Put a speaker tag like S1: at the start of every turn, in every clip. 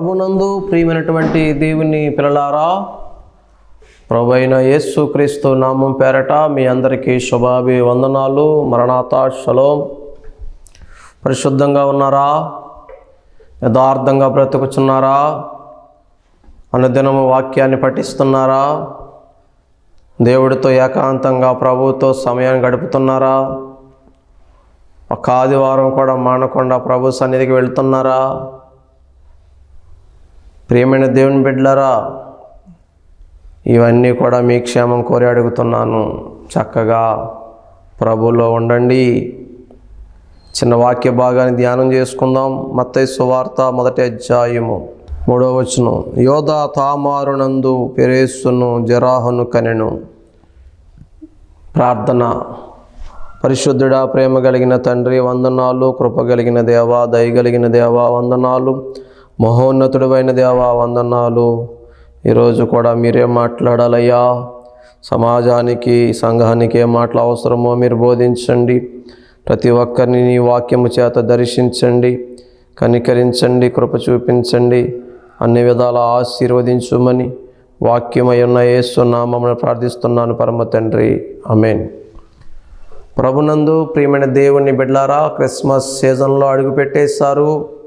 S1: ప్రభునందు ప్రియమైనటువంటి దేవుని పిల్లలారా ప్రభు అయిన యేసు క్రీస్తు నామం పేరట మీ అందరికీ శుభాభి వందనాలు మరణాత శలోం పరిశుద్ధంగా ఉన్నారా? యథార్థంగా బ్రతుకుచున్నారా? అనుదినము వాక్యాన్ని పఠిస్తున్నారా? దేవుడితో ఏకాంతంగా ప్రభువుతో సమయాన్ని గడుపుతున్నారా? ఒక ఆదివారం కూడా మానకుండా ప్రభు సన్నిధికి వెళ్తున్నారా? ప్రియమైన దేవుని బిడ్డలారా ఇవన్నీ కూడా మీ క్షేమం కోరి అడుగుతున్నాను. చక్కగా ప్రభులో ఉండండి. చిన్న వాక్య భాగాన్ని ధ్యానం చేసుకుందాం. మత్తై సువార్త మొదటి అధ్యాయము మూడవ వచనం. యోధ తామారునందు పెరేసును జరాహును కనెను. ప్రార్థన. పరిశుద్ధుడా ప్రేమ కలిగిన తండ్రి వందనాలు. కృప కలిగిన దేవా దయగలిగిన దేవా వందనాలు. మహోన్నతుడువైన దేవా వందనాలు. ఈరోజు కూడా మీరే మాట్లాడాలయ్యా. సమాజానికి సంఘానికి ఏ మాటలు అవసరమో మీరు బోధించండి. ప్రతి ఒక్కరిని నీ వాక్యము చేత దర్శించండి. కనికరించండి కృప చూపించండి. అన్ని విధాల ఆశీర్వదించుమని వాక్యమయ్యున్న ఉన్న ఏసునామమును ప్రార్థిస్తున్నాను పరమ తండ్రి. అమేన్ ప్రభునందు ప్రియమైన దేవుని బిడ్లారా క్రిస్మస్ సీజన్లో అడుగుపెట్టేశారు.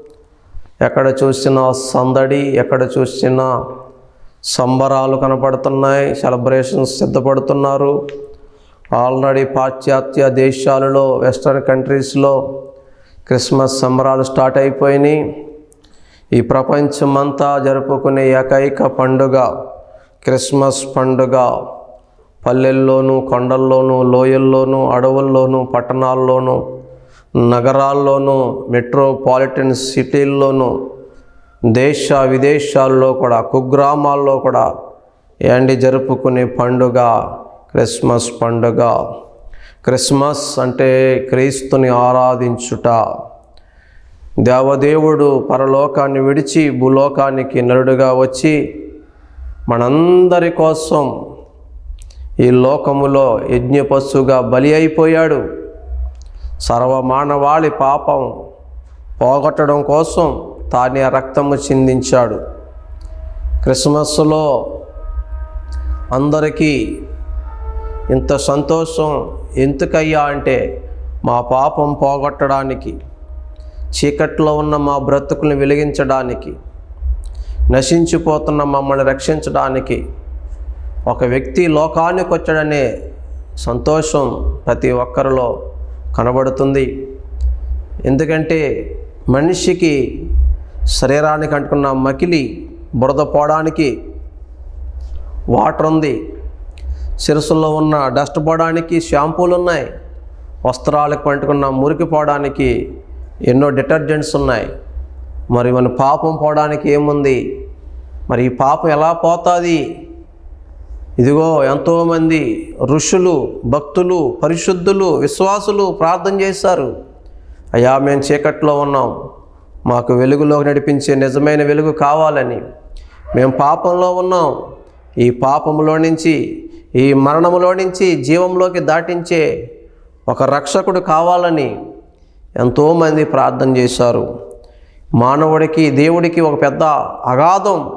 S1: ఎక్కడ చూసినా సందడి ఎక్కడ చూసినా సంబరాలు కనపడుతున్నాయి సెలబ్రేషన్స్ సిద్ధపడుతున్నారు. ఆల్రెడీ పాశ్చాత్య దేశాలలో వెస్ట్రన్ కంట్రీస్లో క్రిస్మస్ సంబరాలు స్టార్ట్ అయిపోయినాయి. ఈ ప్రపంచమంతా జరుపుకునే ఏకైక పండుగ క్రిస్మస్ పండుగ. పల్లెల్లోనూ కొండల్లోనూ లోయల్లోనూ అడవుల్లోనూ పట్టణాల్లోనూ నగరాల్లోనూ మెట్రోపాలిటన్ సిటీల్లోనూ దేశ విదేశాల్లో కూడా కుగ్రామాల్లో కూడా ఏండి జరుపుకునే పండుగ? క్రిస్మస్ పండుగ. క్రిస్మస్ అంటే క్రీస్తుని ఆరాధించుట. దేవదేవుడు పరలోకాన్ని విడిచి భూలోకానికి నరుడుగా వచ్చి మనందరి కోసం ఈ లోకములో యజ్ఞపశుగా బలి అయిపోయాడు. సర్వమానవాళి పాపం పోగొట్టడం కోసం తానే రక్తము చిందించాడు. క్రిస్మస్లో అందరికీ ఇంత సంతోషం ఎందుకయ్యా అంటే మా పాపం పోగొట్టడానికి చీకట్లో ఉన్న మా బ్రతుకుల్ని వెలిగించడానికి నశించిపోతున్న మమ్మల్ని రక్షించడానికి ఒక వ్యక్తి లోకానికి వచ్చాడనే సంతోషం ప్రతి ఒక్కరిలో కనబడుతుంది. ఎందుకంటే మనిషికి శరీరానికి అంటుకున్న మకిలి బురద పోవడానికి వాటర్ ఉంది శిరస్సులో ఉన్న డస్ట్ పోవడానికి షాంపూలు ఉన్నాయి వస్త్రాలకు పంటుకున్న మురికి పోవడానికి ఎన్నో డిటర్జెంట్స్ ఉన్నాయి మరి మన పాపం పోవడానికి ఏముంది? మరి ఈ పాపం ఎలా పోతుంది? ఇదిగో ఎంతోమంది ఋషులు భక్తులు పరిశుద్ధులు విశ్వాసులు ప్రార్థన చేశారు. అయ్యా మేము చీకట్లో ఉన్నాం. మాకు వెలుగులో నడిపించే నిజమైన వెలుగు కావాలని మేము పాపంలో ఉన్నాం. ఈ పాపంలో నుంచి ఈ మరణములో నుంచి జీవంలోకి దాటించే ఒక రక్షకుడు కావాలని ఎంతోమంది ప్రార్థన చేశారు. మానవుడికి దేవుడికి ఒక పెద్ద అగాధం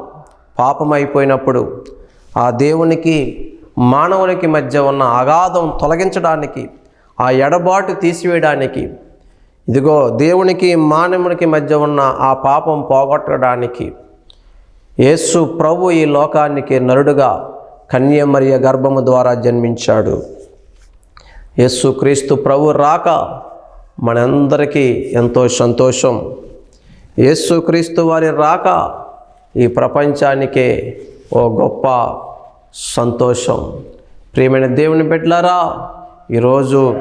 S1: పాపం అయిపోయినప్పుడు ఆ దేవునికి మానవునికి మధ్య ఉన్న అగాధం తొలగించడానికి ఆ ఎడబాటు తీసివేయడానికి ఇదిగో దేవునికి మానవునికి మధ్య ఉన్న ఆ పాపం పోగొట్టడానికి యేసు ప్రభు ఈ లోకానికి నరుడుగా కన్యమరియ గర్భము ద్వారా జన్మించాడు. యేసు క్రీస్తు ప్రభు రాక మనందరికీ ఎంతో సంతోషం. యేసు క్రీస్తు వారి రాక ఈ ప్రపంచానికే ఓ గొప్ప సంతోషం. ప్రియమైన దేవుని బిడ్డలారా ఈరోజు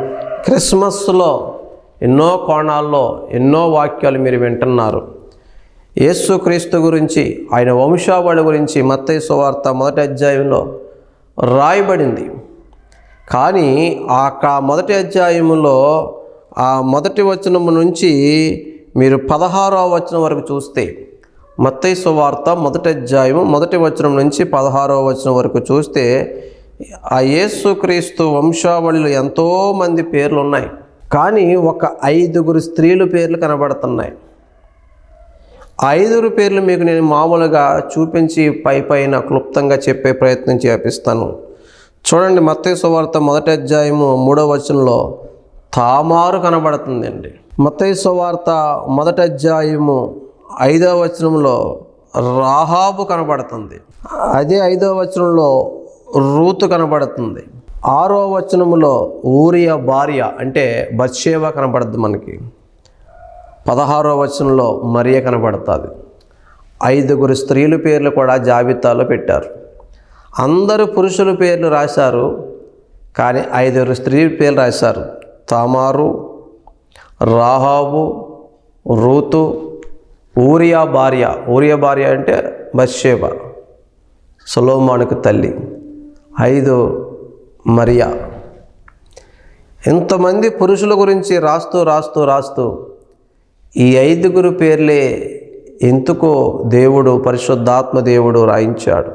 S1: క్రిస్మస్లో ఎన్నో కోణాల్లో ఎన్నో వాక్యాలు మీరు వింటున్నారు. యేసుక్రీస్తు గురించి ఆయన వంశావళి గురించి మత్తయి సువార్త మొదటి అధ్యాయంలో రాయబడింది. కానీ ఆ కా- మొదటి అధ్యాయంలో ఆ మొదటి వచనము నుంచి మీరు పదహారవ వచనం వరకు చూస్తే మత్తయి సువార్త మొదటి అధ్యాయము మొదటి వచనం నుంచి పదహారవ వచనం వరకు చూస్తే ఆ యేసుక్రీస్తు వంశావళిలో ఎంతోమంది పేర్లు ఉన్నాయి. కానీ ఒక ఐదుగురు స్త్రీలు పేర్లు కనబడుతున్నాయి. ఐదుగురు పేర్లు మీకు నేను మామూలుగా చూపించి పై పైన క్లుప్తంగా చెప్పే ప్రయత్నం చేపిస్తాను. చూడండి మత్తయ్య సువార్త మొదటి అధ్యాయము మూడవ వచనంలో తామారు కనబడుతుందండి. మత్తయ్య సువార్త మొదటి అధ్యాయము ఐదవ వచనంలో రాహాబు కనబడుతుంది. అదే ఐదవ వచనంలో రూతు కనబడుతుంది. ఆరో వచనములో ఊరియ భార్య అంటే బత్సేవ కనబడుతుంది మనకి. పదహారో వచనంలో మరియ కనబడుతుంది. ఐదుగురు స్త్రీల పేర్లు కూడా జాబితాలో పెట్టారు. అందరు పురుషుల పేర్లు రాశారు కానీ ఐదుగురు స్త్రీల పేర్లు రాశారు. తామారు రాహాబు రూతు ఊరియా భార్య. ఊరియా భార్య అంటే బస్షేబ సొలోమానుకు తల్లి. ఐదు మరియా. ఇంతమంది పురుషుల గురించి రాస్తూ రాస్తూ రాస్తూ ఈ ఐదుగురు పేర్లే ఎందుకో దేవుడు పరిశుద్ధాత్మ దేవుడు రాయించాడు.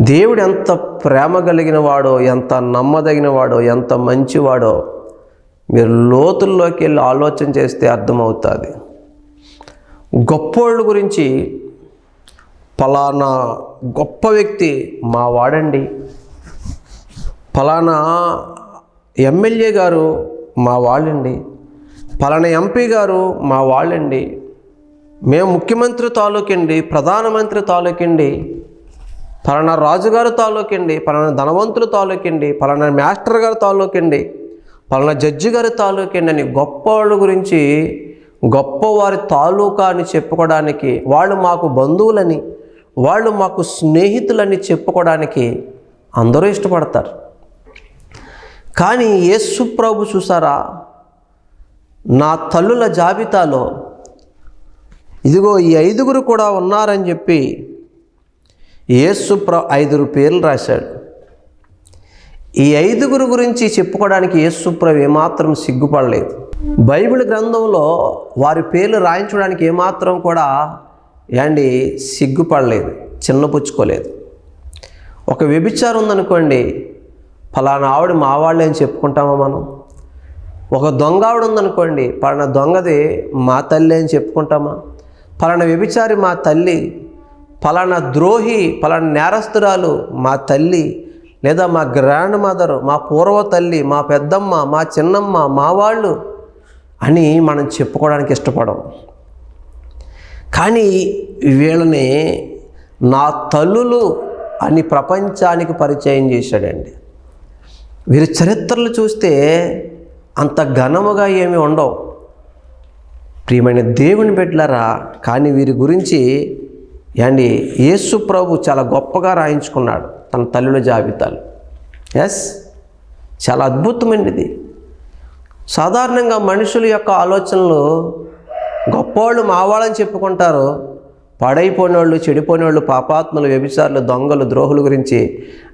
S1: దేవుడు ఎంత ప్రేమ కలిగిన వాడో ఎంత నమ్మదగిన వాడో ఎంత మంచివాడో మీరు లోతుల్లోకి వెళ్ళి ఆలోచన చేస్తే అర్థమవుతుంది. గొప్పోళ్ళ గురించి ఫలానా గొప్ప వ్యక్తి మా వాడండి. ఫలానా ఎమ్మెల్యే గారు మా వాళ్ళండి. ఫలానా ఎంపీ గారు మా వాళ్ళండి. మేము ముఖ్యమంత్రి తాలూకండి ప్రధానమంత్రి తాలూకండి పలానా రాజుగారు తాలూకండి పలానా ధనవంతులు తాలూకండి పలానా మాస్టర్ గారు తాలూకండి పలానా జడ్జి గారి తాలూకండి అని గొప్ప వాళ్ళ గురించి గొప్పవారి తాలూకా అని చెప్పుకోవడానికి వాళ్ళు మాకు బంధువులని వాళ్ళు మాకు స్నేహితులని చెప్పుకోవడానికి అందరూ ఇష్టపడతారు. కానీ యేసు ప్రభు చూసారా? నా తల్లుల జాబితాలో ఇదిగో ఈ ఐదుగురు కూడా ఉన్నారని చెప్పి యేసు ప్ర ఐదుగురు పేర్లు రాశాడు. ఈ ఐదుగురు గురించి చెప్పుకోవడానికి యేసుప్రభు ఏమాత్రం సిగ్గుపడలేదు. బైబిల్ గ్రంథంలో వారి పేర్లు రాయించడానికి ఏమాత్రం కూడా ఏండి సిగ్గుపడలేదు చిన్నపుచ్చుకోలేదు. ఒక వ్యభిచారం ఉందనుకోండి ఫలానా ఆవిడ మా వాళ్ళే అని చెప్పుకుంటామా మనం? ఒక దొంగ ఆవిడ ఉందనుకోండి పలానా దొంగది మా తల్లి అని చెప్పుకుంటామా? ఫలానా వ్యభిచారి మా తల్లి పలానా ద్రోహి పలానా నేరస్తురాలు మా తల్లి లేదా మా గ్రాండ్ మదర్ మా పూర్వ తల్లి మా పెద్దమ్మ మా చిన్నమ్మ మా వాళ్ళు అని మనం చెప్పుకోవడానికి ఇష్టపడం. కానీ వీళ్ళని నా తల్లులు అని ప్రపంచానికి పరిచయం చేశాడండి. వీరి చరిత్రలు చూస్తే అంత ఘనముగా ఏమి ఉండవు. ప్రియమైన దేవుని బిడ్డలారా కానీ వీరి గురించి అండి యేసు ప్రభు చాలా గొప్పగా రాయించుకున్నాడు తన తల్లుల జాబితాలు. ఎస్ చాలా అద్భుతమైనది. సాధారణంగా మనుషుల యొక్క ఆలోచనలు గొప్పవాళ్ళు మావాళ్ళని చెప్పుకుంటారు. పాడైపోయిన వాళ్ళు చెడిపోయిన వాళ్ళు పాపాత్మలు వ్యభిచారులు దొంగలు ద్రోహుల గురించి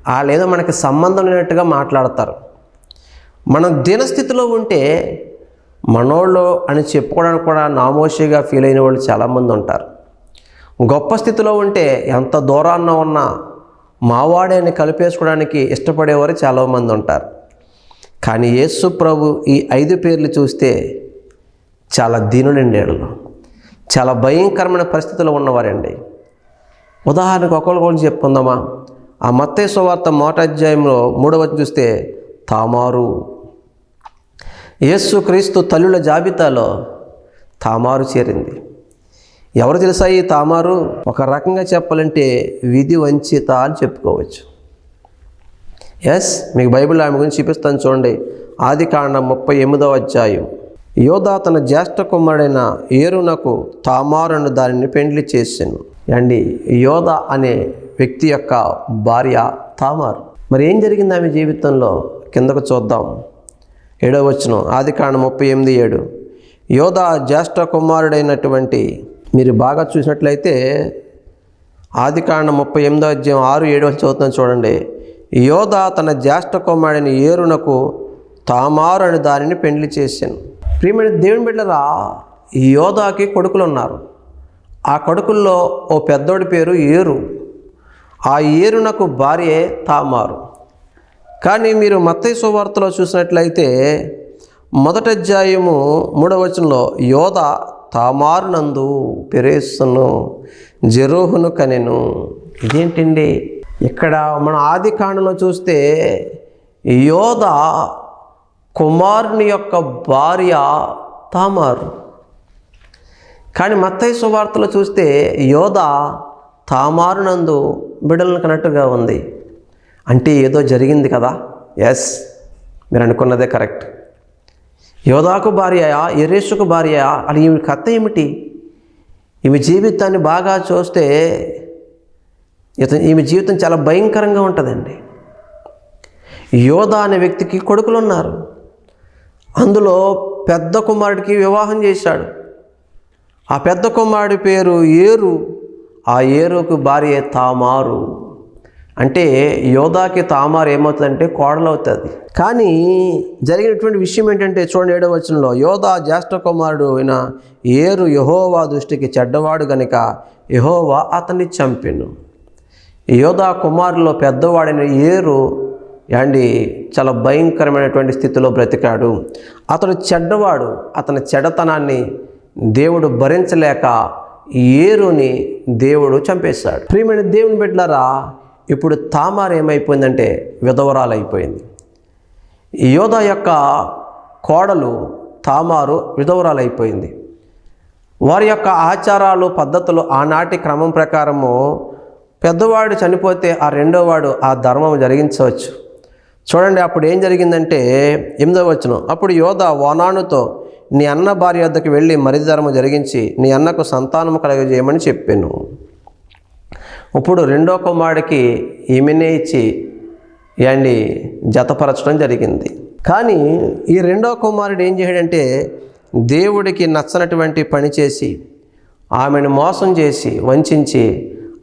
S1: వాళ్ళేదో మనకి సంబంధం లేనట్టుగా మాట్లాడతారు. మనం దినస్థితిలో ఉంటే మనోళ్ళు అని చెప్పుకోవడానికి కూడా నామోషిగా ఫీల్ అయిన వాళ్ళు చాలామంది ఉంటారు. గొప్ప స్థితిలో ఉంటే ఎంత దూరాన్న ఉన్నా మావాడే అని కలిపేసుకోవడానికి ఇష్టపడేవారు చాలామంది ఉంటారు. కానీ యేసు ప్రభు ఈ ఐదు పేర్లు చూస్తే చాలా దీనులండి వీళ్ళు చాలా భయంకరమైన పరిస్థితులు ఉన్నవారండి. ఉదాహరణకు ఒకరి గురించి చెప్పుకుందామా? ఆ మత్తయి సువార్త మొదటి మూడవ చూస్తే తామారు. యేసు క్రీస్తు తల్లుల జాబితాలో తామారు చేరింది. ఎవరు తెలుసా ఈ తామారు? ఒక రకంగా చెప్పాలంటే విధి వంచిత అని చెప్పుకోవచ్చు. ఎస్ మీకు బైబిల్ ఆమె గురించి చూపిస్తాను చూడండి. ఆది కాండం ముప్పై ఎనిమిదవ అధ్యాయం. యోధా తన జ్యేష్ఠ కుమారుడైన ఏరునకు తామారును దానిని పెండ్లి చేసాను. అండి యోధ అనే వ్యక్తి యొక్క భార్య తామారు. మరి ఏం జరిగింది ఆమె జీవితంలో? కిందకు చూద్దాం. ఏడవ వచనం ఆది కాండం ముప్పై ఎనిమిది ఏడు. యోధ జ్యేష్ఠ కుమారుడైనటువంటి మీరు బాగా చూసినట్లయితే ఆది కాండం ముప్పై ఎనిమిదో అధ్యాయం ఆరు ఏడు వచ్చి చదువుతున్నాను చూడండి. యోధ తన జ్యేష్ఠ కుమారుడిని ఏరునకు తామారు అని దానిని పెండ్లి చేశాను. ప్రియమైన దేవుని బిడ్డరా ఈ యోధాకి కొడుకులు ఉన్నారు ఆ కొడుకుల్లో ఓ పెద్దోడి పేరు ఏరు. ఆ ఏరునకు భార్యే తామారు. కానీ మీరు మత్తయి సువార్తలో చూసినట్లయితే మొదటి అధ్యాయము మూడవచనంలో యోధ తామారునందు పెరేస్తును జెరోహును కనెను. ఇదేంటండి? ఇక్కడ మన ఆది కాండలో చూస్తే యోధ కుమారుని యొక్క భార్య తామారు. కానీ మత్తయ్య సువార్తలో చూస్తే యోధ తామారునందు బిడలను కన్నట్టుగా ఉంది. అంటే ఏదో జరిగింది కదా? ఎస్ మీరు అనుకున్నదే కరెక్ట్. యోధాకు భార్యయా ఎరేషుకు భార్య అని ఈమె కథ ఏమిటి? ఈమె జీవితాన్ని బాగా చూస్తే ఇతను ఈమె జీవితం చాలా భయంకరంగా ఉంటుందండి. యోధ అనే వ్యక్తికి కొడుకులు ఉన్నారు అందులో పెద్ద కుమారుడికి వివాహం చేశాడు. ఆ పెద్ద కుమారుడి పేరు ఏరు. ఆ ఏరుకు భార్య తామారు. అంటే యోధాకి తామారు ఏమవుతుందంటే కోడలవుతుంది. కానీ జరిగినటువంటి విషయం ఏంటంటే చూడండి ఏడవ వచనంలో యోధా జ్యేష్ఠ కుమారుడు అయిన ఏరు యహోవా దృష్టికి చెడ్డవాడు గనుక యహోవా అతన్ని చంపెను. యోధా కుమారులో పెద్దవాడైన ఏరు అండి చాలా భయంకరమైనటువంటి స్థితిలో బ్రతికాడు. అతడు చెడ్డవాడు అతని చెడతనాన్ని దేవుడు భరించలేక ఏరుని దేవుడు చంపేశాడు. ప్రియమైన దేవుని బిడ్డలారా ఇప్పుడు తామార ఏమైపోయిందంటే విధవరాలైపోయింది. యోధ యొక్క కోడలు తామారు విధవరాలైపోయింది. వారి యొక్క ఆచారాలు పద్ధతులు ఆనాటి క్రమం ప్రకారము పెద్దవాడు చనిపోతే ఆ రెండోవాడు ఆ ధర్మం జరిగించవచ్చు. చూడండి అప్పుడు ఏం జరిగిందంటే ఎనిమిదో వచనం అప్పుడు యోధ వానానుతో నీ అన్న భార్య వద్దకు వెళ్ళి మరిది ధర్మం జరిగించి నీ అన్నకు సంతానము కలగజేయమని చెప్పాను. ఇప్పుడు రెండో కుమారుడికి ఈమెనే ఇచ్చి ఏండి జతపరచడం జరిగింది. కానీ ఈ రెండో కుమారుడు ఏం చేయడంటే దేవుడికి నచ్చనటువంటి పని చేసి ఆమెను మోసం చేసి వంచి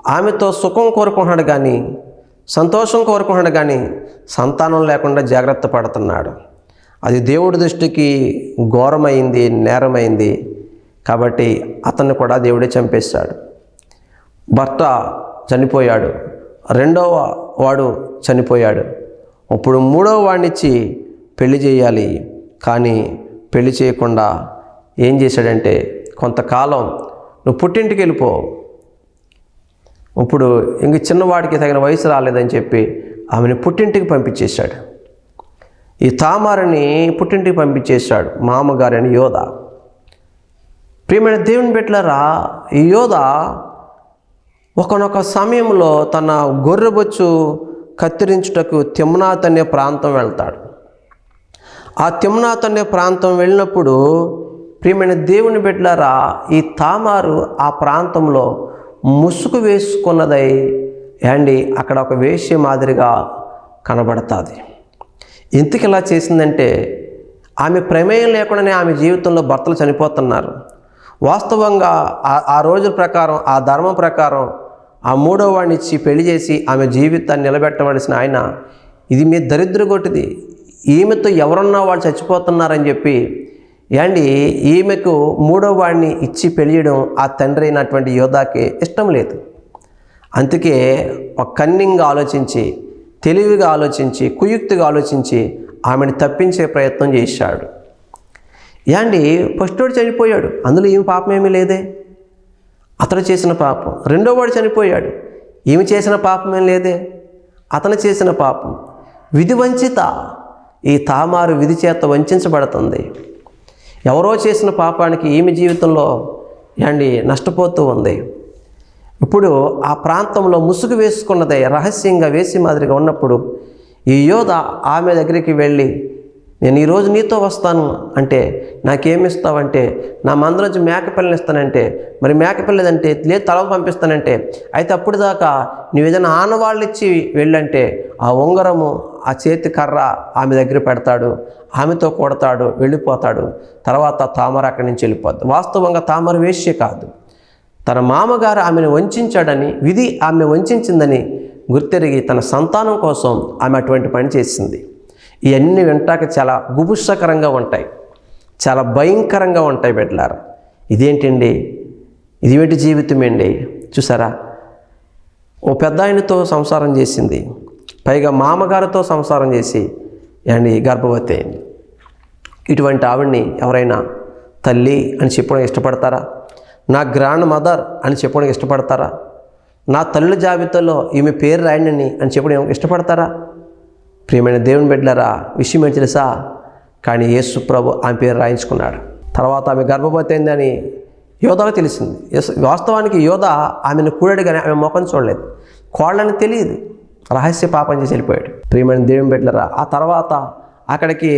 S1: ఆమెతో సుఖం కోరుకుంటున్నాడు కానీ సంతోషం కోరుకుంటున్నాడు కానీ సంతానం లేకుండా జాగ్రత్త పడుతున్నాడు. అది దేవుడి దృష్టికి ఘోరమైంది నేరమైంది కాబట్టి అతన్ని కూడా దేవుడే చంపేశాడు. భర్త చనిపోయాడు. రెండవ వాడు చనిపోయాడు. ఇప్పుడు మూడవ వాడినిచ్చి పెళ్ళి చేయాలి. కానీ పెళ్ళి చేయకుండా ఏం చేశాడంటే కొంతకాలం నువ్వు పుట్టింటికి వెళ్ళిపో ఇప్పుడు ఇంక చిన్నవాడికి తగిన వయసు రాలేదని చెప్పి ఆమెను పుట్టింటికి పంపించేశాడు. ఈ తామారిని పుట్టింటికి పంపించేశాడు మామగారని యోధ. ప్రియమైన దేవుని బిడ్డలరా ఈ యోధ ఒకనొక సమయంలో తన గొర్రెబొచ్చు కత్తిరించుటకు తిమ్నాథ్ అనే ప్రాంతం వెళ్తాడు. ఆ తిమ్నాథ్ అనే ప్రాంతం వెళ్ళినప్పుడు ప్రియమైన దేవుని బిడ్డలారా ఈ తామారు ఆ ప్రాంతంలో ముసుగు వేసుకున్నదై అండి అక్కడ ఒక వేష్య మాదిరిగా కనబడుతుంది. ఎందుకు ఇలా చేసిందంటే ఆమె ప్రమేయం లేకుండానే ఆమె జీవితంలో భర్తలు చనిపోతున్నారు. వాస్తవంగా ఆ- ఆ రోజుల ప్రకారం ఆ ధర్మం ప్రకారం ఆ మూడో వాడిని ఇచ్చి పెళ్ళి చేసి ఆమె జీవితాన్ని నిలబెట్టవలసిన ఆయన ఇది మీ దరిద్ర కొట్టిది. ఈమెతో ఎవరన్నా వాళ్ళు చచ్చిపోతున్నారని చెప్పి యాండి ఈమెకు మూడో వాడిని ఇచ్చి పెళ్ళియడం ఆ తండ్రి అయినటువంటి యోధాకి ఇష్టం లేదు. అందుకే ఒక కన్నింగ్గా ఆలోచించి తెలివిగా ఆలోచించి కుయుక్తిగా ఆలోచించి ఆమెను తప్పించే ప్రయత్నం చేశాడు. యాండి ఫస్టోడు చనిపోయాడు. అందులో ఏమి పాపం ఏమీ లేదే. అతడు చేసిన పాపం. రెండో వాడు చనిపోయాడు. ఏమి చేసిన పాపం ఏం లేదే. అతను చేసిన పాపం. విధి వంచిత ఈ తామారు విధి చేత వంచబడుతుంది. ఎవరో చేసిన పాపానికి ఈమె జీవితంలో అండి నష్టపోతూ ఉంది. ఇప్పుడు ఆ ప్రాంతంలో ముసుగు వేసుకున్నదే రహస్యంగా వేసి మాదిరిగా ఉన్నప్పుడు ఈ యోధ ఆమె దగ్గరికి వెళ్ళి నేను ఈరోజు నీతో వస్తాను అంటే నాకేమిస్తావంటే నా మందలోంచి మేకపిల్లని ఇస్తానంటే మరి మేకపిల్లదంటే లేదు తల పంపిస్తానంటే అయితే అప్పుడు దాకా నువ్వు ఏదైనా ఆనవాళ్ళు ఇచ్చి వెళ్ళంటే ఆ ఉంగరము ఆ చేతి కర్ర ఆమె దగ్గర పెడతాడు ఆమెతో కొడతాడు వెళ్ళిపోతాడు. తర్వాత తామర అక్కడి నుంచి వెళ్ళిపోద్ది. వాస్తవంగా తామర వేష్య కాదు. తన మామగారు ఆమెను వంచాడని విధి ఆమె వంచిందని గుర్తెరిగి తన సంతానం కోసం ఆమె అటువంటి పని చేసింది. ఇవన్నీ వింటాక చాలా గుబుషకరంగా ఉంటాయి. చాలా భయంకరంగా ఉంటాయి బిడ్డలారా. ఇదేంటండి? ఇదేంటి జీవితం అండి చూసారా? ఓ పెద్ద ఆయనతో సంసారం చేసింది. పైగా మామగారితో సంసారం చేసి అండి గర్భవతి అయింది. ఇటువంటి ఆవిడ్ని ఎవరైనా తల్లి అని చెప్పడానికి ఇష్టపడతారా? నా గ్రాండ్ మదర్ అని చెప్పడానికి ఇష్టపడతారా? నా తల్లుల జాబితాలో ఈమె పేరు రాయండి అని చెప్పడం ఇష్టపడతారా? ప్రియమైన దేవుని బిడ్డలారా విషయం ఏం తెలుసా? కానీ యేసు ప్రభు ఆమె పేరు రాయించుకున్నాడు. తర్వాత ఆమె గర్భవతి అయిందని యోధకు తెలిసింది. వాస్తవానికి యోధ ఆమెను కూడాడు కానీ ఆమె ముఖం చూడలేదు. కోళ్ళని తెలియదు. రహస్య పాపం చేసి వెళ్ళిపోయాడు. ప్రియమైన దేవుని బిడ్డలారా ఆ తర్వాత అక్కడికి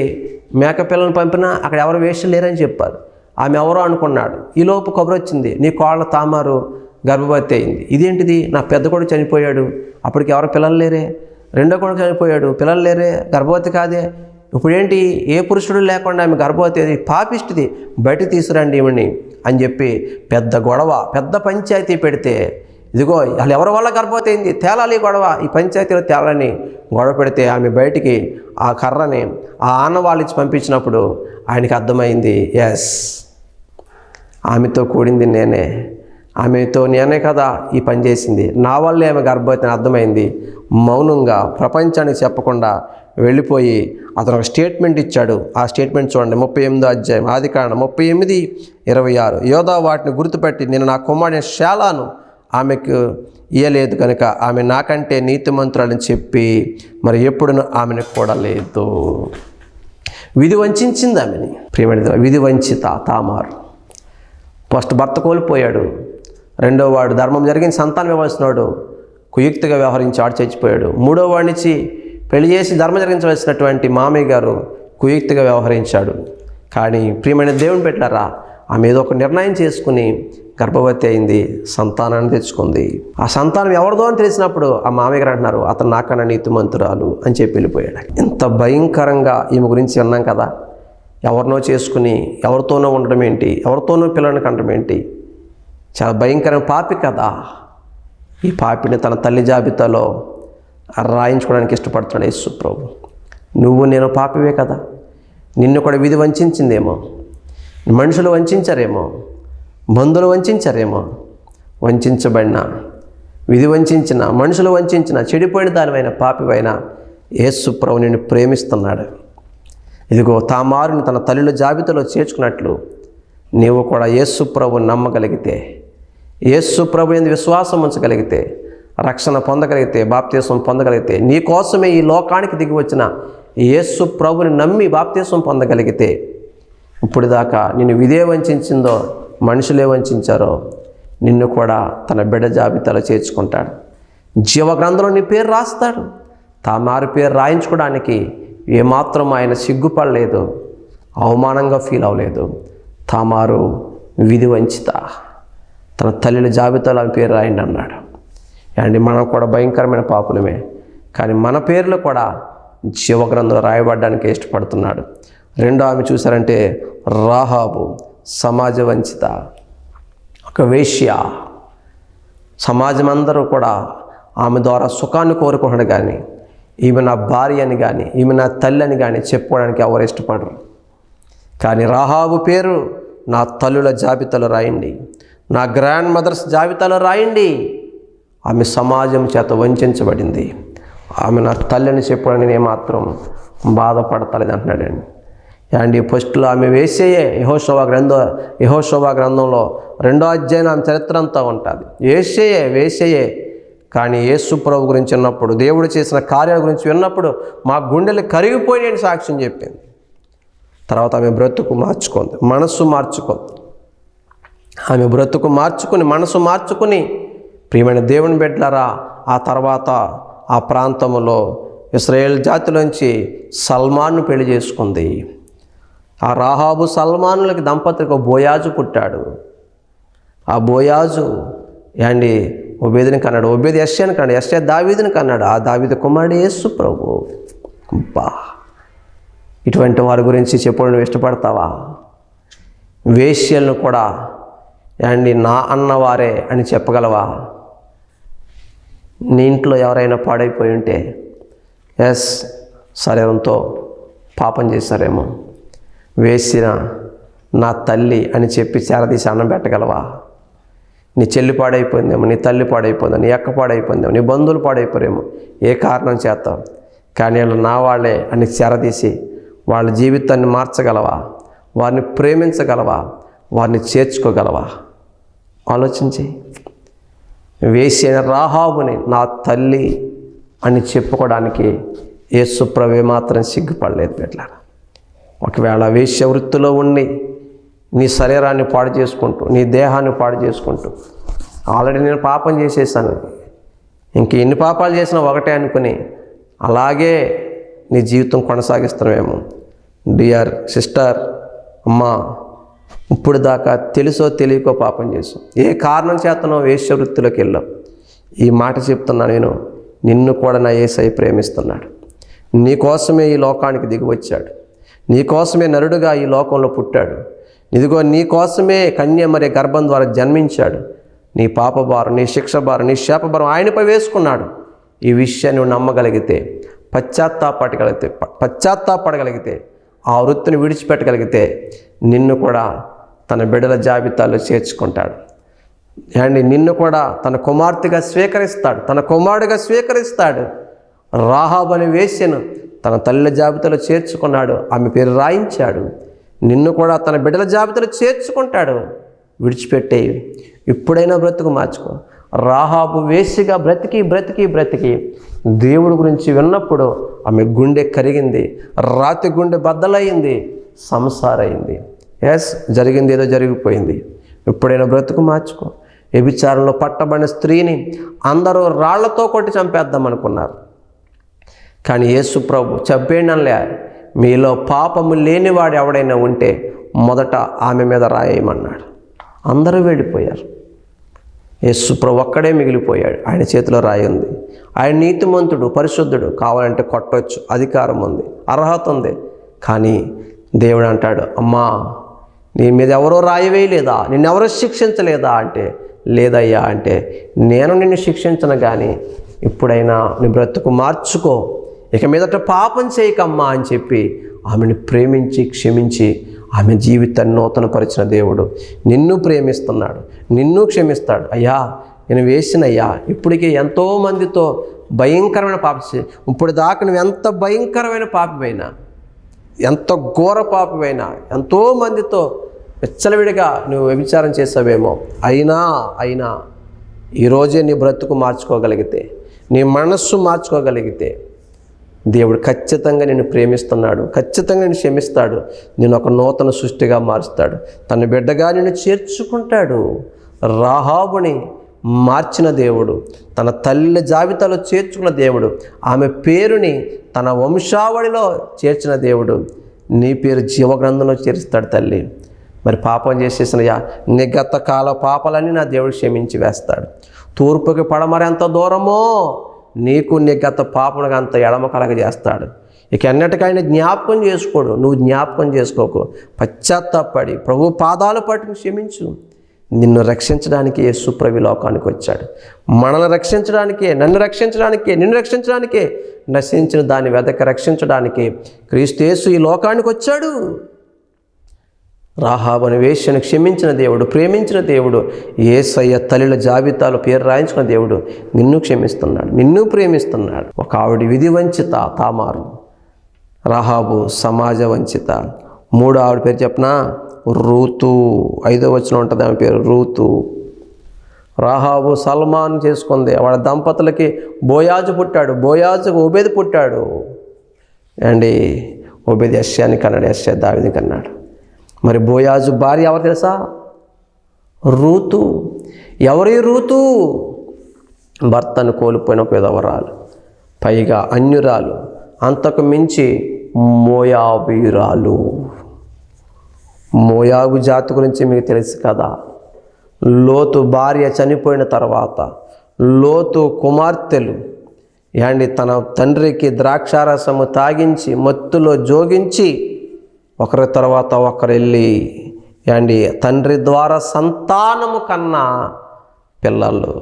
S1: మేక పిల్లలను పంపినా అక్కడ ఎవరు వేస్ట్ లేరని చెప్పారు. ఆమె ఎవరో అనుకున్నాడు. ఈలోపు కబురు వచ్చింది నీ కోళ్ళ తామారు గర్భవతి అయింది. ఇదేంటిది? నా పెద్ద కొడుకు చనిపోయాడు. అప్పటికి ఎవరు పిల్లలు లేరే? రెండో కొడుకు చనిపోయాడు. పిల్లలు లేరే? గర్భవతి కాదే? ఇప్పుడేంటి? ఏ పురుషుడు లేకుండా ఆమె గర్భవతి అది పాపిష్టిది. బయట తీసుకురండి ఈమెని అని చెప్పి పెద్ద గొడవ పెద్ద పంచాయతీ పెడితే ఇదిగో వాళ్ళు ఎవరి వల్ల గర్భవతయింది తేలాలి గొడవ. ఈ పంచాయతీలో తేలని గొడవ పెడితే ఆమె బయటికి ఆ కర్రని ఆ ఆనవాళ్ళు ఇచ్చి పంపించినప్పుడు ఆయనకి అర్థమైంది ఎస్ ఆమెతో కూడింది నేనే. ఆమెతో నేనే కదా ఈ పని చేసింది. నా వల్లే ఆమె గర్భవతిని అర్థమైంది. మౌనంగా ప్రపంచానికి చెప్పకుండా వెళ్ళిపోయి అతను ఒక స్టేట్మెంట్ ఇచ్చాడు. ఆ స్టేట్మెంట్ చూడండి ముప్పై ఎనిమిదో అధ్యాయం ఆది కారణం ముప్పై ఎనిమిది ఇరవై ఆరు. యోధా వాటిని గుర్తుపెట్టి నేను నా కుమారుని శాలాను ఆమెకు ఇయ్యలేదు కనుక ఆమె నాకంటే నీతిమంతురాలని చెప్పి మరి ఎప్పుడును ఆమెను కూడా లేదు. విధి వంచింది ఆమెని. ప్రియమైన విధి వంచిత తామారు. ఫస్ట్ భర్త కోల్పోయాడు. రెండో వాడు ధర్మం జరిగిన సంతానం ఇవ్వాల్సినాడు కుయుక్తిగా వ్యవహరించి ఆడు చచ్చిపోయాడు. మూడో వాడినిచ్చి పెళ్ళి చేసి ధర్మం జరిగించవలసినటువంటి మామయ్య గారు కుయుక్తిగా వ్యవహరించాడు. కానీ ప్రియమైన దేవుని పెట్టారా ఆమె ఏదో ఒక నిర్ణయం చేసుకుని గర్భవతి అయింది సంతానాన్ని తెచ్చుకుంది. ఆ సంతానం ఎవరిదో అని తెలిసినప్పుడు ఆ మామయ్య గారు అంటున్నారు అతను నాకన్నా నీతిమంతురాలు అని చెప్పి వెళ్ళిపోయాడు. ఇంత భయంకరంగా ఈమె గురించి విన్నాం కదా. ఎవరినో చేసుకుని ఎవరితోనో ఉండడం ఏంటి ఎవరితోనో పిల్లల్ని కనడం ఏంటి? చాలా భయంకరమైన పాపి కదా. ఈ పాపిని తన తల్లి జాబితాలో రాయించుకోవడానికి ఇష్టపడుతున్నాడు యేసు ప్రభు నువ్వు నేను పాపివే కదా. నిన్ను కూడా విధి వంచిందేమో మనుషులు వంచారేమో మందులు వంచారేమో వంచబడిన విధి వంచిన మనుషులు వంచిన చెడిపోయిన దానివైన పాపివైన యేసు ప్రభు ప్రేమిస్తున్నాడు. ఇదిగో తామారుని తన తల్లుల జాబితాలో చేర్చుకున్నట్లు నీవు కూడా యేసు ప్రభు నమ్మగలిగితే యేసు ప్రభు ఎందు విశ్వాసం ఉంచగలిగితే రక్షణ పొందగలిగితే బాప్తీసం పొందగలిగితే నీ కోసమే ఈ లోకానికి దిగి వచ్చిన యేసు ప్రభుని నమ్మి బాప్తీసం పొందగలిగితే ఇప్పుడు దాకా నిన్ను విధే వంచిందో మనుషులే వంచారో నిన్ను కూడా తన బిడ్డ జాబితాలో చేర్చుకుంటాడు. జీవగ్రంథంలో నీ పేరు రాస్తాడు. తామారు పేరు రాయించుకోవడానికి ఏమాత్రం ఆయన సిగ్గుపడలేదు అవమానంగా ఫీల్ అవ్వలేదు. తామారు విధి వంచిత. తన తల్లిల జాబితాలో ఆమె పేరు రాయండి అన్నాడు. అండి మనం కూడా భయంకరమైన పాపులమే కానీ మన పేర్లు కూడా జీవగ్రంథంలో రాయబడడానికి ఇష్టపడుతున్నాడు. రెండో ఆమె చూసారంటే రాహాబు సమాజ వంచిత ఒక వేష్య సమాజం అందరూ కూడా ఆమె ద్వారా సుఖాన్ని కోరుకోవడం కానీ ఈమె నా భార్య అని కానీ ఈమె నా తల్లి అని కానీ చెప్పుకోవడానికి ఎవరు ఇష్టపడరు. కానీ రాహాబు పేరు నా తల్లుల జాబితాలో రాయండి నా గ్రాండ్ మదర్స్ జాబితాలో రాయండి. ఆమె సమాజం చేత వంచబడింది. ఆమె నా తల్లిని చెప్పడానికి నేను మాత్రం బాధపడతలేదు అంటున్నాడండి. అండి ఫస్ట్లో ఆమె వేసేయే యహోశోభా గ్రంథం యహోశోభా గ్రంథంలో రెండో అధ్యయనం ఆమె చరిత్ర అంతా ఉంటుంది. వేసేయే వేసేయే కానీ యేసు ప్రభు గురించి విన్నప్పుడు దేవుడు చేసిన కార్యాల గురించి విన్నప్పుడు మా గుండెలు కరిగిపోయినాయని సాక్ష్యం చెప్పింది. తర్వాత ఆమె బ్రతుకు మార్చుకుంది మనస్సు మార్చుకుంది. ఆమె బ్రతుకు మార్చుకుని మనసు మార్చుకుని ప్రియమైన దేవుని బిడ్డలారా ఆ తర్వాత ఆ ప్రాంతంలో ఇస్రాయేల్ జాతిలోంచి సల్మాన్ను పెళ్ళి చేసుకుంది. ఆ రాహాబు సల్మానులకి దంపతులకు ఒక బోయాజు పుట్టాడు. ఆ బోయాజు అండి ఒబేదిని కన్నాడు. ఒబేది యశ్యాని కన్నాడు. ఎస్ఏ దావీదిని కన్నాడు. ఆ దావీది కుమారుడు యేసు ప్రభు. బా ఇటువంటి వారి గురించి చెప్పడం నువ్వు ఇష్టపడతావా? వేష్యలను కూడా అండి నా అన్నవారే అని చెప్పగలవా? నీ ఇంట్లో ఎవరైనా పాడైపోయి ఉంటే ఎస్ శరీరంతో పాపం చేశారేమో. వేసిన నా తల్లి అని చెప్పి చేరదీసి అన్నం పెట్టగలవా? నీ చెల్లి పాడైపోయిందేమో నీ తల్లి పాడైపోయిందో నీ అక్క పాడైపోయిందేమో నీ బంధువులు పాడైపోయారేమో ఏ కారణం చేత? కానీ వాళ్ళు నా వాళ్ళే అని చేరదీసి వాళ్ళ జీవితాన్ని మార్చగలవా? వారిని ప్రేమించగలవా? వారిని చేర్చుకోగలవా? ఆలోచించి. వేసిన రాహాబుని నా తల్లి అని చెప్పుకోవడానికి యేసుప్రవే మాత్రం సిగ్గుపడలేదు పెట్టారు ఒకవేళ వేశ్య వృత్తిలో ఉండి నీ శరీరాన్ని పాడు చేసుకుంటూ నీ దేహాన్ని పాడు చేసుకుంటూ ఆల్రెడీ నేను పాపం చేసేసాను. ఇంక ఎన్ని పాపాలు చేసినా ఒకటే అనుకుని అలాగే నీ జీవితం కొనసాగిస్తున్నామేమో డియర్ సిస్టర్ అమ్మా ఇప్పుడు దాకా తెలుసో తెలియకో పాపం చేసాం ఏ కారణం చేతనో వేశ్య వృత్తిలోకి వెళ్ళాం ఈ మాట చెప్తున్నా నేను నిన్ను కూడా నా ఏసై ప్రేమిస్తున్నాడు. నీకోసమే ఈ లోకానికి దిగి వచ్చాడు. నీకోసమే నరుడుగా ఈ లోకంలో పుట్టాడు. ఇదిగో నీకోసమే కన్య మరి గర్భం ద్వారా జన్మించాడు. నీ పాప భారం నీ శిక్ష భారం నీ శాపభారం ఆయనపై వేసుకున్నాడు. ఈ విషయాన్ని నువ్వు నమ్మగలిగితే పశ్చాత్తాపడగలిగితే పశ్చాత్తాపడగలిగితే ఆ వృత్తిని విడిచిపెట్టగలిగితే నిన్ను కూడా తన బిడ్డల జాబితాలో చేర్చుకుంటాడు. అండ్ నిన్ను కూడా తన కుమార్తెగా స్వీకరిస్తాడు తన కుమారుడిగా స్వీకరిస్తాడు. రాహాబని అని తన తల్లి జాబితాలో చేర్చుకున్నాడు. ఆమె పేరు రాయించాడు. నిన్ను కూడా తన బిడ్డల జాబితాలో చేర్చుకుంటాడు. విడిచిపెట్టేయి ఇప్పుడైనా బ్రతుకు మార్చుకో. రాహాబు వేసిగా బ్రతికి బ్రతికి బ్రతికి దేవుడి గురించి విన్నప్పుడు ఆమె గుండె కరిగింది. రాతి గుండె బద్దలయ్యింది సంసారైంది. ఎస్ జరిగింది ఏదో జరిగిపోయింది. ఎప్పుడైనా బ్రతుకు మార్చుకో. వ్యభిచారంలో పట్టబడిన స్త్రీని అందరూ రాళ్ళతో కొట్టి చంపేద్దాం అనుకున్నారు. కానీ యేసు ప్రభు చెప్పేనలే మీలో పాపము లేనివాడు ఎవడైనా ఉంటే మొదట ఆమె మీద రాయమన్నాడు అందరూ వెళ్ళిపోయారు. యేసు ప్రభు ఒక్కడే మిగిలిపోయాడు. ఆయన చేతిలో రాయి ఉంది. ఆయన నీతిమంతుడు పరిశుద్ధుడు. కావాలంటే కొట్టొచ్చు. అధికారం ఉంది. అర్హత ఉంది. కానీ దేవుడు అంటాడు అమ్మా నీ మీద ఎవరో రాయవేయలేదా? నిన్నెవరో శిక్షించలేదా? అంటే లేదయ్యా. అంటే నేను నిన్ను శిక్షించను కానీ ఇప్పుడైనా నీ బ్రతుకు మార్చుకో. ఇక మీదట పాపం చేయకమ్మా అని చెప్పి ఆమెను ప్రేమించి క్షమించి ఆమె జీవితాన్ని నూతనపరిచిన దేవుడు నిన్ను ప్రేమిస్తున్నాడు నిన్ను క్షమిస్తాడు. అయ్యా నేను వేసినయ్యా. ఇప్పటికే ఎంతోమందితో భయంకరమైన పాప ఇప్పుడు దాకా నువ్వు ఎంత భయంకరమైన పాపమైనా ఎంత ఘోర పాపమైనా ఎంతో మందితో విచ్చలవిడిగా నువ్వు వ్యభిచారం చేసావేమో. అయినా అయినా ఈరోజే నీ బ్రతుకు మార్చుకోగలిగితే నీ మనస్సు మార్చుకోగలిగితే దేవుడు ఖచ్చితంగా నేను ప్రేమిస్తున్నాడు ఖచ్చితంగా నేను క్షమిస్తాడు నేను ఒక నూతన సృష్టిగా మారుస్తాడు. తన బిడ్డగా నేను చేర్చుకుంటాడు. రాహాబుని మార్చిన దేవుడు తన తల్లి జాబితాలో చేర్చుకున్న దేవుడు ఆమె పేరుని తన వంశావళిలో చేర్చిన దేవుడు నీ పేరు జీవగ్రంథంలో చేరుస్తాడు తల్లి. మరి పాపం చేసేసిన నిగత కాల పాపాలన్నీ నా దేవుడు క్షమించి వేస్తాడు. తూర్పుకి పడమరెంత దూరమో నీకు నీ గత పాపనకు అంత ఎడమ కలగ చేస్తాడు ఇక ఎన్నటికైనా జ్ఞాపకం చేసుకోడు. నువ్వు జ్ఞాపకం చేసుకోకు. పశ్చాత్తాపడి ప్రభు పాదాలు పట్టుకు క్షమించు. నిన్ను రక్షించడానికి యేసు లోకానికి వచ్చాడు. మనల్ని రక్షించడానికే నన్ను రక్షించడానికే నిన్ను రక్షించడానికే నశించిన దాని వెదక రక్షించడానికి క్రీస్తు యేసు ఈ లోకానికి వచ్చాడు. రాహాబను వేశ్యను క్షమించిన దేవుడు ప్రేమించిన దేవుడు ఏసయ్య తల్లిల జాబితాలో పేరు రాయించిన దేవుడు నిన్ను క్షమిస్తున్నాడు నిన్ను ప్రేమిస్తున్నాడు. ఒక ఆవిడ విధి వంచిత తామారు రాహాబు సమాజ వంచిత. మూడో ఆవిడ పేరు చెప్పనా? రూతు. ఐదో వచ్చిన ఉంటుంది ఆమె పేరు రూతు. రాహాబు సల్మాన్ చేసుకుంది వాళ్ళ దంపతులకి బోయాజు పుట్టాడు బోయాజుకు ఉబేది పుట్టాడు. అండి ఉబేది యశ్యాని కన్నాడు యశ్యా దావిది కన్నాడు. మరి బోయాజు భార్య ఎవరు తెలుసా? రూతు. ఎవరి రూతు? భర్తను కోల్పోయిన ఒక విధవరాలు పైగా అన్యురాలు అంతకు మించి మోయాబీరాలు మోయాబు జాతి గురించి మీకు తెలుసు కదా. లోతు భార్య చనిపోయిన తర్వాత లోతు కుమార్తెలు యాండి తన తండ్రికి ద్రాక్షారసము తాగించి మత్తులో జోగించి ఒకరి తర్వాత ఒకరు వెళ్ళి అండి తండ్రి ద్వారా సంతానము కన్నా పిల్లలు.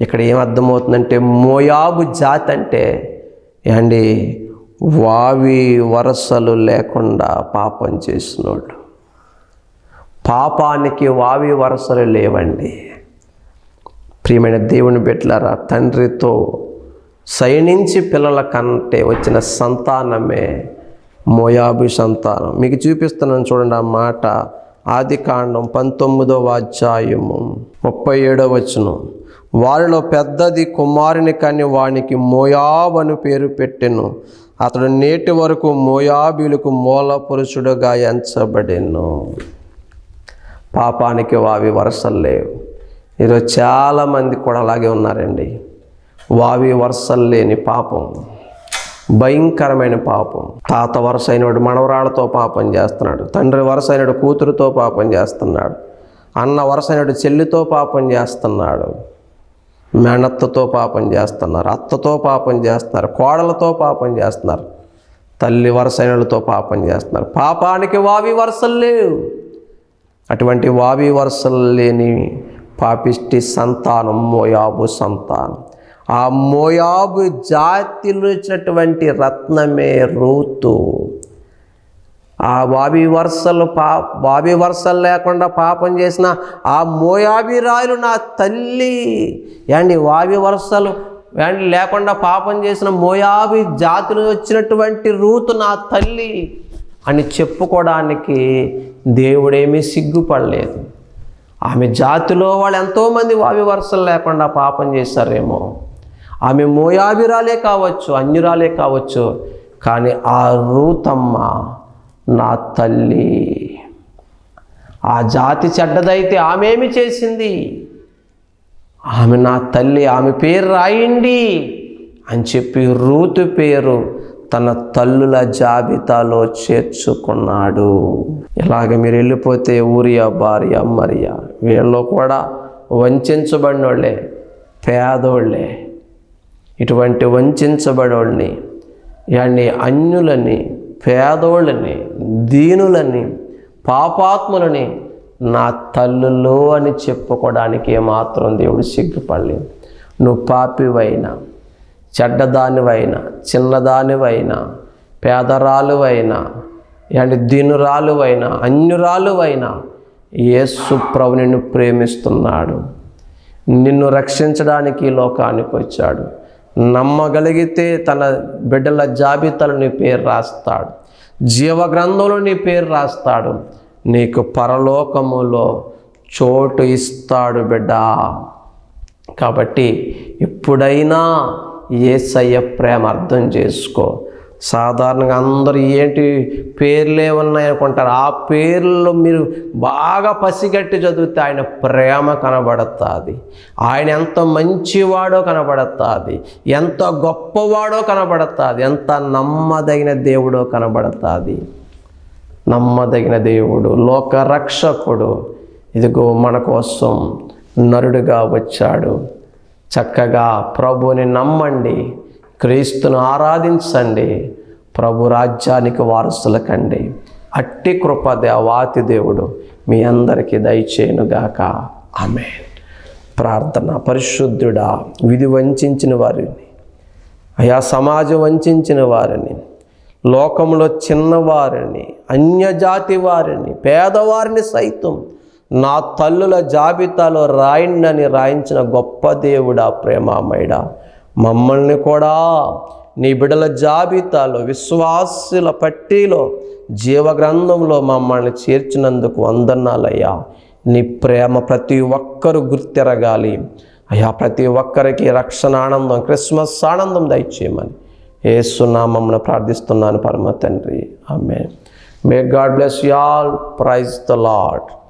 S1: ఇక్కడ ఏం అర్థమవుతుందంటే మోయాబు జాతి అంటే అండి వావి వరసలు లేకుండా పాపం చేసినోడు పాపానికి వావి వరసలు లేవండి. ప్రియమైన దేవుని బిడ్డలారా తండ్రితో సైనించి పిల్లల కంటే వచ్చిన సంతానమే మోయాబు సంతానం. మీకు చూపిస్తున్నాను చూడండి ఆ మాట. ఆది కాండం పంతొమ్మిదవ అధ్యాయము ముప్పై ఏడవ వచనం. వారిలో పెద్దది కుమారుని కాని వానికి మోయాబ్ అని పేరు పెట్టెను. అతడు నేటి వరకు మోయాబీలకు మూల పురుషుడుగా ఎంచబడెను. పాపానికి వావి వరుసలు లేవు. ఈరోజు చాలామంది కూడా అలాగే ఉన్నారండి. వావి వరుసలు లేని పాపం. భయంకరమైన పాపం. తాత వరుస మనవరాళ్ళతో మనవరాళ్ళతో పాపం చేస్తున్నాడు. తండ్రి వరుస అయినడు కూతురుతో పాపం చేస్తున్నాడు. అన్న వరుస అయినడు చెల్లితో పాపం చేస్తున్నాడు. మేనత్తతో పాపం చేస్తున్నారు. అత్తతో పాపం చేస్తున్నారు. కోడలతో పాపం చేస్తున్నారు. తల్లి వరుసైనలతో పాపం చేస్తున్నారు. పాపానికి వావి వరుసలు లేవు. అటువంటి వావి వరుసలు లేని పాపిష్టి సంతానం మోయాబు సంతానం. ఆ మోయాబు జాతిలో వచ్చినటువంటి రత్నమే రూతు. ఆ బాబి వరుసలు పా బాబి వరుసలు లేకుండా పాపం చేసిన ఆ మోయాబీ రాయలు నా తల్లి. ఏండి వాబి వరుసలు ఏండి లేకుండా పాపం చేసిన మోయాబి జాతిలో వచ్చినటువంటి రూతు నా తల్లి అని చెప్పుకోవడానికి దేవుడేమీ సిగ్గుపడలేదు. ఆమె జాతిలో వాళ్ళు ఎంతోమంది వావి వరుసలు లేకుండా పాపం చేశారేమో. ఆమె మోయాబిరాలే కావచ్చు అన్యురాలే కావచ్చు కానీ ఆ రూతమ్మ నా తల్లి. ఆ జాతి చెడ్డదైతే ఆమె ఏమి చేసింది? ఆమె నా తల్లి ఆమె పేరు రాయండి అని చెప్పి రూతు పేరు తన తల్లుల జాబితాలో చేర్చుకున్నాడు. ఇలాగ మీరు వెళ్ళిపోతే ఊరియా భార్య మరియా? వీళ్ళు కూడా వంచబడిన వాళ్ళే పేదోళ్ళే. ఇటువంటి వంచబడోళ్ళని యాన్ని అన్యులని పేదోళ్ళని దీనులని పాపాత్ములని నా తల్లులు అని చెప్పుకోవడానికి ఏమాత్రం దేవుడు సిగ్గుపడలేదు. నువ్వు పాపివైనా చెడ్డదానివైనా చిన్నదానివైనా పేదరాలువైనా అండ్ దీనురాలువైనా అన్యురాలువైనా యేసు ప్రభు నిన్ను ప్రేమిస్తున్నాడు. నిన్ను రక్షించడానికి లోకానికి వచ్చాడు. నమ్మగలిగితే తన బిడ్డల జాబితాలో నీ పేరు రాస్తాడు. జీవగ్రంథంలో నీ పేరు రాస్తాడు. నీకు పరలోకములో చోటు ఇస్తాడు బిడ్డ. కాబట్టి ఎప్పుడైనా ఏసయ్య ప్రేమ అర్థం చేసుకో. సాధారణంగా అందరూ ఏంటి పేర్లే ఉన్నాయనుకుంటారు ఆ పేర్లలో మీరు బాగా పసిగట్టి చదివితే ఆయన ప్రేమ కనబడుతుంది. ఆయన ఎంత మంచివాడో కనబడుతుంది. ఎంత గొప్పవాడో కనబడుతుంది. ఎంత నమ్మదగిన దేవుడో కనబడుతుంది. నమ్మదగిన దేవుడు లోక రక్షకుడు ఇదిగో మన కోసం నరుడుగా వచ్చాడు. చక్కగా ప్రభుని నమ్మండి. క్రీస్తును ఆరాధించండి. ప్రభు రాజ్యానికి వారసుల కండి. అట్టి కృప దేవాతి దేవుడు మీ అందరికీ దయచేయునుగాక. ఆమె ప్రార్థన పరిశుద్ధుడా విధి వంచిన వారిని. అయా సమాజం వంచిన వారిని. లోకంలో చిన్నవారిని అన్యజాతి వారిని పేదవారిని సైతం నా తల్లుల జాబితాలో రాయండని రాయించిన గొప్ప దేవుడా ప్రేమామయుడా. మమ్మల్ని కూడా నీ బిడల జాబితాలో విశ్వాసుల పట్టీలో జీవగ్రంథంలో మమ్మల్ని చేర్చినందుకు వందనాలయ్యా. నీ ప్రేమ ప్రతి ఒక్కరు గుర్తెరగాలి. అయ్యా ప్రతి ఒక్కరికి రక్షణ ఆనందం క్రిస్మస్ ఆనందం దయచేయమని. ఏసునామమును ప్రార్థిస్తున్నాను పరమ తండ్రి. ఆమె may God bless you all praise the Lord